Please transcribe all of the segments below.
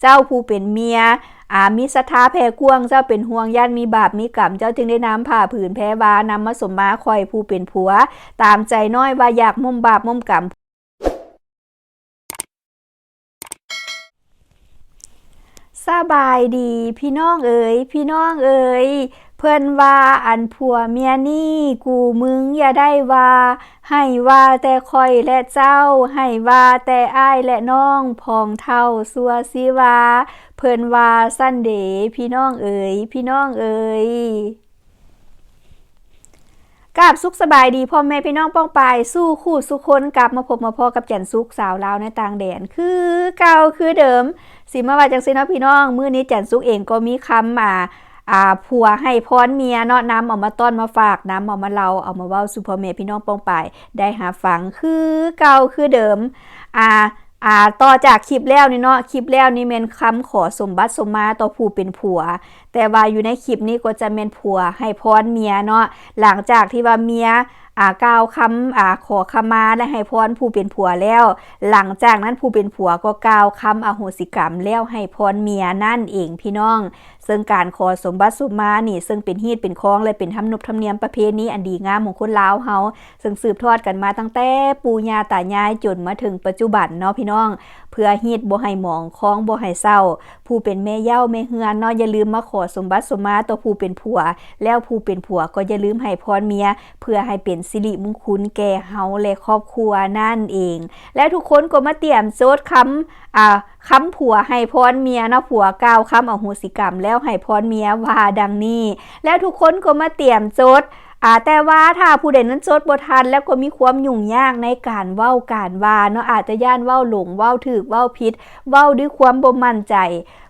เจ้าผู้เป็นเมียอามีศรัทธาแพ่กวงเจ้าเป็นห่วงญาติมีบาปมีกรรมเจ้าจึงได้น้ำผ่าผืนแพ้วานำมาสมมาคอยผู้เป็นผัว ตามใจน้อยว่าอยากมุมบาปมุมกรรมสบายดี พี่น้องเอ๋ยพี่น้องเอ๋ย เพิ่อนว่าอันผัวเมียนี่กูมึงอย่าได้ว่า ให้ว่าแต่คอยและเจ้า ให้ว่าแต่อ้ายและน้องพองเท่าสัวสิวาเพิ่อนว่าสั้นเดพี่น้องเอ๋ยพี่น้องเอ๋ยกราบสุขสบายดีพ่อแม่พี่น้องป้องปายสู้คู่สุขคนกลับมาพบมาพอกับแจันสุกสาวลาวในต่างแดนคือเก่าคือเดิมสิมาว่าจังซี่เนาะพี่น้องมื้อนี้แจันสุกเองก็มีคำมา อ่าผัวให้พรเมียเนาะน้ำเอามาต้อนมาฝากน้ำเอามาเล่าเอามาเว้าสู่พ่อแม่พี่น้องปองปายได้หาฟังคือเก่าคือเดิมอ่าอ่าต่อจากคลิปแล้วนี่เนาะคลิปแล้วนี่เมนคำขอสมบัติสมมาต่อผู้เป็นผัวแต่ว่าอยู่ในคลิปนี้ก็จะแม่นผัวให้พรเมียเนาะหลังจากที่ว่าเมียอ่ากล่าวคำอ่าขอขมาและให้พรผู้เป็นผัวแล้ว หลังจากนั้นผู้เป็นผัวก็กล่าวคำอโหสิกรรมแล้วให้พรเมียนั่นเองพี่น้อง ซึ่งการขอสมบัติสมมานี่ซึ่งเป็นฮีตเป็นคองและเป็นทำนบธรรมเนียมประเพณีอันดีงามของคนลาวเฮาซึ่งสืบทอดกันมาตั้งแต่ปู่ย่าตายายจนมาถึงปัจจุบันเนาะพี่น้อง เพื่อฮีตบ่ให้หมองคองบ่ให้เศร้า ผู้เป็นแม่เย่าแม่เฮือนเนาะอย่าลืมมาขอสมบัติสมมาต่อผู้เป็นผัว แล้วผู้เป็นผัวก็อย่าลืมให้พรเมีย เพื่อให้เป็นสิริมงคลแก่เฮาและครอบครัวนั่นเอง และทุกคนก็มาเตรียมโจทย์คำอ่าคำผัวให้พรเมียนะผัวกล่าวคำอโหสิกรรม แล้วให้พรเมียว่าดังนี้ แล้วทุกคนก็มาเตรียมโจทย์อ่าแต่ว่าถ้าผู้ใดนั้นจดบทันแล้วก็มีความยุ่งยากในการเว้าการว่าเนาะอาจจะย่านเว้าหลงเว้าถึกเว้าผิดเว้าด้วยความบ่มั่นใจ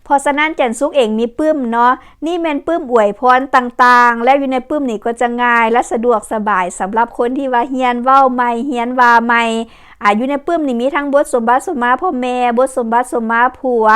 เพราะฉะนั้นจันซุกเองมีปื้มเนาะนี่แม่นปื้มอวยพรต่างๆ แล้วอยู่ในปื้มนี่ก็จะง่ายและสะดวกสบายสำหรับคนที่ว่าเฮียนเว้าใหม่เฮียนว่าใหม่ อายู่ในปื้มนี่มีทั้งบทสมบัติสมมาพ่อแม่บทสมบัติสมมาผัว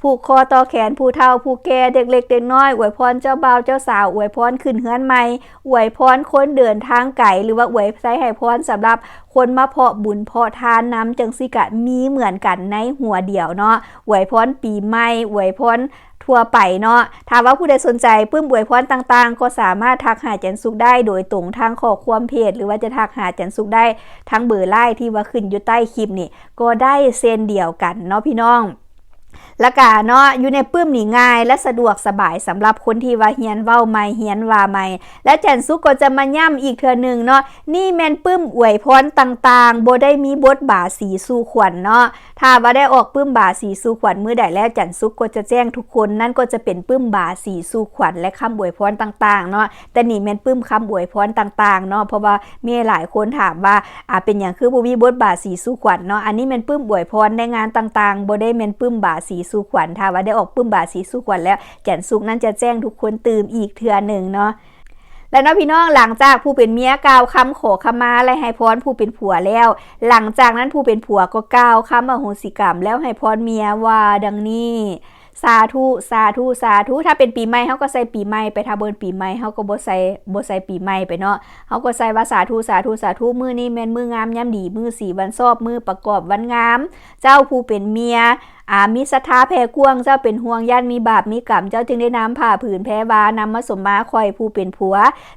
ผูกคอต่อแขนผู้เฒ่าผู้แก่เด็กเล็กเด็กน้อยอวยพรเจ้าบ่าวเจ้าสาวอวยพรขึ้นเฮือนใหม่อวยพรคนเดินทางไกลหรือว่าอวยใช้ให้พรสำหรับคนมาเพาะบุญเพาะทานน้ำจังสิกะมีเหมือนกันในหัวเดียวเนาะอวยพรปีใหม่อวยพร ทั่วไปเนาะถ้าว่าผู้ใดสนใจปื้มบวยพรต่างๆ ก็สามารถทักหาจันสุกได้โดยตรงทางข้อความเพจ หรือว่าจะทักหาจันสุกได้ทั้งเบอร์ไล่ที่ว่าขึ้นอยู่ใต้คลิปนี่ก็ได้เซนเดียวกันเนาะพี่น้อง แล้วก็เนาะอยู่ในปื้มนี่ง่าย และสะดวกสบายสำหรับคนที่ว่าเฮียนเว้าใหม่เฮียนว่าใหม่และแจนซุกก็จะมาย่ำอีกเทื่อหนึ่งเนาะนี่แม่นปื้มอวยพรต่างๆบ่ได้มีบทบาทสีสู่ขวัญเนาะถ้าว่าได้ออกปื้มบาทสีสู่ขวัญมื้อใดแล้วจันซุกก็จะแจ้งทุกคนนั่นก็จะเป็นปื้มบาทสีสู่ขวัญและคำอวยพรต่างๆเนาะแต่นี่แม่นปื้มคำอวยพรต่างๆเนาะเพราะว่ามีหลายคนถามว่าอ่าเป็นอย่างคือบ่มีบทบาทสีสู่ขวัญเนาะอันนี้แม่นปื้มอวยพรในงานต่างๆบ่ได้แม่นปื้มบาทสีสู่ขวัญถ้าว่าได้ออกปื้มบาสีสู่ขวัญแล้วจันซุกนั้นจะแจ้งทุกคนตื่มอีกเทื่อหนึ่งเนาะและเน้องพี่น้องหลังจากผู้เป็นเมียกล่าวคำขอขมาและให้พรผู้เป็นผัวแล้ว หลังจากนั้นผู้เป็นผัวก็กล่าวคำอโหสิกรรมแล้วให้พรเมียว่าดังนี้ สาธุสาธุสาธุถ้าเป็นปีใหม่เขาก็ใส่ปีใหม่ไปถ้าเบินปีใหม่เขาก็บ่ใส่บ่ใส่ปีใหม่ไปเนาะเขาก็ใส่ว่าสาธุสาธุสาธุมือนี้แม่นมืองามย่ำดีมือสีวันซอบมือประกอบวันงาม เจ้าผู้เป็นเมียอามีศรัทธาแผ่กวงเจ้าเป็นห่วงญาติมีบาปมีกรรมเจ้าจึงได้น้ำผ่าผืนแพ้วานำมาสมมาคอยผู้เป็นผัว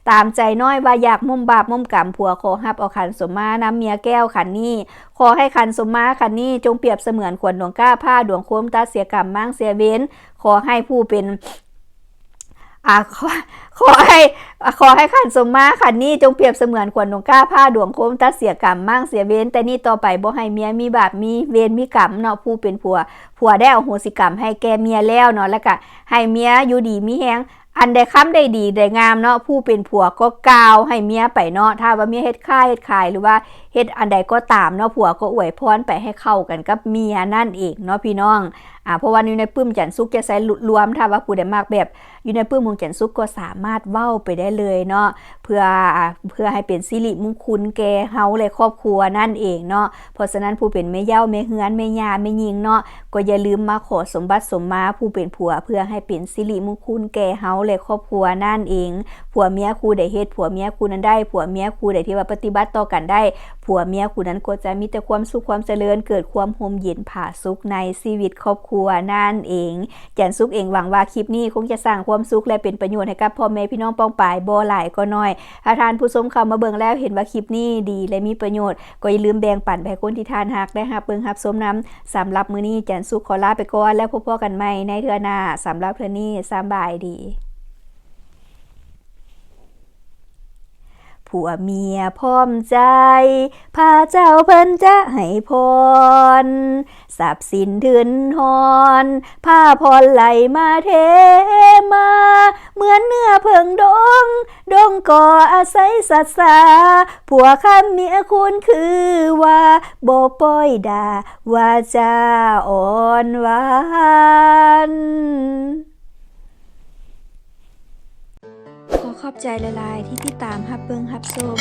ตามใจน้อยว่าอยากมุมบาปมุมกรรมผัวขอฮับเอาขันสมมานำเมียแก้วขันนี้ขอให้ขันสมมาขันนี้จงเปรียบเสมือนขวดหลวงก้าผ้าดวงโคมตาเสียกรรมมั่งเสียเวน ขอให้ผู้เป็นอาขอขอให้ขอให้ขันสมมาขันนี้จงเปรียบเสมือนขวดหลวงก้าผ้าดวงโคมตัดเสียกรรมมั่งเสียเว้นแต่นี่ต่อไปบ่ให้เมียมีบาปมีเวรมีกรรมเนาะผู้เป็นผัว ผัวได้เอาโหสิกรรมให้แกเมียแล้วเนาะแล้วก็ให้เมียอยู่ดีมีแฮงอันใดค้ำได้ดีได้งามเนาะผู้เป็นผัวก็กาวให้เมียไปเนาะถ้าว่าเมียเฮ็ดค่ายเฮ็ดขายหรือว่า เฮ็ดอันใดก็ตามเนาะผัวก็อวยพรไปให้เข้ากันกับเมียนั่นเองเนาะพี่น้องอ่าเพราะว่าอยู่ในปื้มจันซุกจะใส่รวมถ้าว่าผู้ใดมากแบบ อยู่ในปื้มมงจันซุกก็สามารถเว้าไปได้เลยเนาะเพื่อเพื่อให้เป็นสิริมงคลแก่เฮาและครอบครัวนั่นเองเนาะเพราะฉะนั้นผู้เป็นแม่เย่าแม่เฮือนแม่ยาแม่ยิงเนาะก็อย่าลืมมาขอสมบัติสมมาผู้เป็นผัวเพื่อให้เป็นสิริมงคลแก่เฮาและครอบครัวนั่นเอง ผัวเมียคู่ใดเฮ็ดผัวเมียคู่นั้นได้ผัวเมียคู่ใดที่ว่าปฏิบัติต่อกันได้ผัวเมียคู่นั้นก็จะมีแต่ความสุขความเจริญ เกิดความโฮมเย็นผาสุขในชีวิตครอบครัวนั่นเองแจนสุขเองหวังว่าคลิปนี้คงจะสร้างความสุขและเป็นประโยชน์ให้กับพ่อแม่พี่น้องป้องปายบ่หลายก็น้อยถ้าทานผู้ชมเข้ามาเบิ่งแล้วเห็นว่าคลิปนี้ดีและมีประโยชน์ ก็อย่าลืมแบ่งปันไปให้คนที่ทานฮักได้ฮับเบิ่งฮับสมน้ำสำหรับมื้อนี้แจนสุขขอลาไปก่อนแล้วพบกันใหม่ในเทือหน้าสำหรับเทื่อนี้สำบายดี ผัวเมียพร้อมใจ พาเจ้าเพิ่นจะให้พรทรัพย์สินถึนหอนผ้าพรไหลมาเทมา เหมือนเนื้อเพิงดง ดงก่ออาศัยสัตว์สาผัวคำเมียคุณคือว่าโบป้อยดาว่าจะอ่อนหวาน ขอบใจละลายที่ติดตามฮับเบิงฮับชม